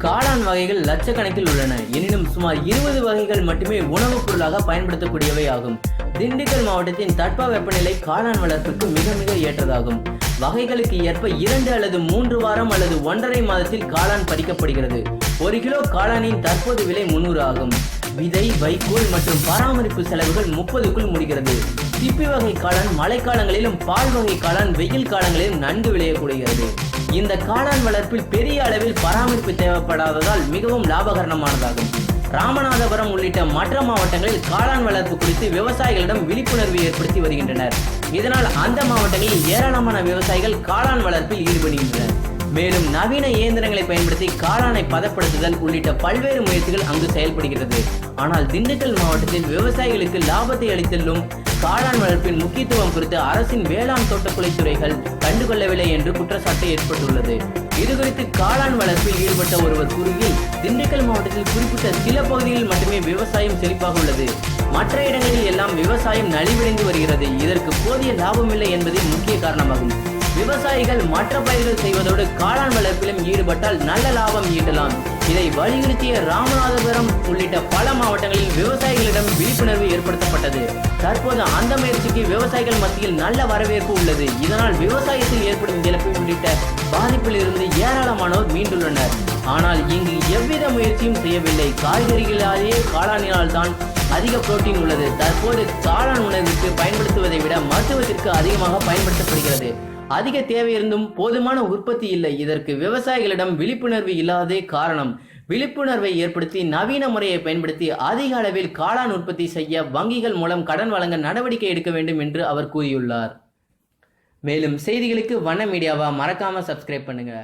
காளான் வகைகள் லட்சக்கணக்கில் உள்ளன. எனினும் சுமார் இருபது வகைகள் மட்டுமே உணவுப் பொருளாக பயன்படுத்தக்கூடியவை ஆகும். திண்டுக்கல் மாவட்டத்தின் தட்ப வெப்பநிலை காளான் வளர்ப்புக்கு மிக மிக ஏற்றதாகும். வகைகளுக்கு ஏற்ப இரண்டு அல்லது மூன்று வாரம் அல்லது ஒன்றரை மாதத்தில் காளான் பறிக்கப்படுகிறது. ஒரு கிலோ காளானின் தற்போது விலை முன்னூறு ஆகும். விதை வைக்கோல் மற்றும் பராமரிப்பு செலவுகள் முப்பதுக்குள் முடிகிறது. சிப்பி வகை காளான் மழைக்காலங்களிலும் பால் வகை காளான் வெயில் காலங்களிலும் நன்கு விளையக்கூடியது. இந்த காளான் வளர்ப்பில் பெரிய அளவில் பராமரிப்பு தேவைப்படாததால் மிகவும் லாபகரணமானதாகும் ராமநாதபுரம் உள்ளிட்ட மற்ற மாவட்டங்களில் காளான் வளர்ப்பு குறித்து விவசாயிகளிடம் விழிப்புணர்வு ஏற்படுத்தி வருகின்றனர். இதனால் அந்த மாவட்டங்களில் ஏராளமான விவசாயிகள் காளான் வளர்ப்பில் ஈடுபடுகின்றனர். மேலும் நவீன இயந்திரங்களை பயன்படுத்தி காளானை பதப்படுத்துதல் உள்ளிட்ட பல்வேறு முயற்சிகள் அங்கு செயல்படுகிறது. ஆனால் திண்டுக்கல் மாவட்டத்தில் விவசாயிகளுக்கு லாபத்தை அளித்தலும் காளான் வளர்ப்பின் முக்கியத்துவம் குறித்து அரசின் வேளாண் தோட்டக்கலை துறைகள் கண்டுகொள்ளவில்லை என்று குற்றச்சாட்டு ஏற்பட்டுள்ளது. இதுகுறித்து காளான் வளர்ப்பில் ஈடுபட்ட ஒருவர் கூறுகையில் திண்டுக்கல் மாவட்டத்தில் குறிப்பிட்ட சில பகுதிகளில் மட்டுமே விவசாயம் செழிப்பாக உள்ளது. மற்ற இடங்களில் எல்லாம் விவசாயம் நலிவடைந்து வருகிறது. இதற்கு போதிய லாபம் இல்லை என்பதே முக்கிய காரணமாகும். விவசாயிகள் மற்ற பயிர்கள் செய்வதோடு காளான் வளர்ப்பிலும் ஈடுபட்டால் நல்ல லாபம் ஈட்டலாம். இதை வலியுறுத்திய ராமநாதபுரம் உள்ளிட்ட பல மாவட்டங்களில் விவசாயிகளிடம் விழிப்புணர்வு ஏற்படுத்தப்பட்டது. தற்போது அந்த முயற்சிக்கு விவசாயிகள் மத்தியில் நல்ல வரவேற்பு உள்ளது. இதனால் விவசாயத்தில் ஏற்படும் இழப்பு உள்ளிட்ட பாதிப்பில் இருந்து ஏராளமானோர் மீண்டுள்ளனர். ஆனால் இங்கு எவ்வித முயற்சியும் செய்யவில்லை. காய்கறிகளாலேயே காளானினால் தான் அதிக புரோட்டீன் உள்ளது. தற்போது காளான் உணவிற்கு பயன்படுத்துவதை விட மருத்துவத்திற்கு அதிகமாக பயன்படுத்தப்படுகிறது. அதிக தேவை இருந்தும் போதுமான உற்பத்தி இல்லை. இதற்கு விவசாயிகளிடம் விழிப்புணர்வு இல்லாதே காரணம். விழிப்புணர்வை ஏற்படுத்தி நவீன முறையை பயன்படுத்தி அதிக அளவில் காளான் உற்பத்தி செய்ய வங்கிகள் மூலம் கடன் வழங்க நடவடிக்கை எடுக்க வேண்டும் என்று அவர் கூறியுள்ளார். மேலும் செய்திகளுக்கு வண்ண மீடியாவா மறக்காம சப்ஸ்கிரைப் பண்ணுங்க.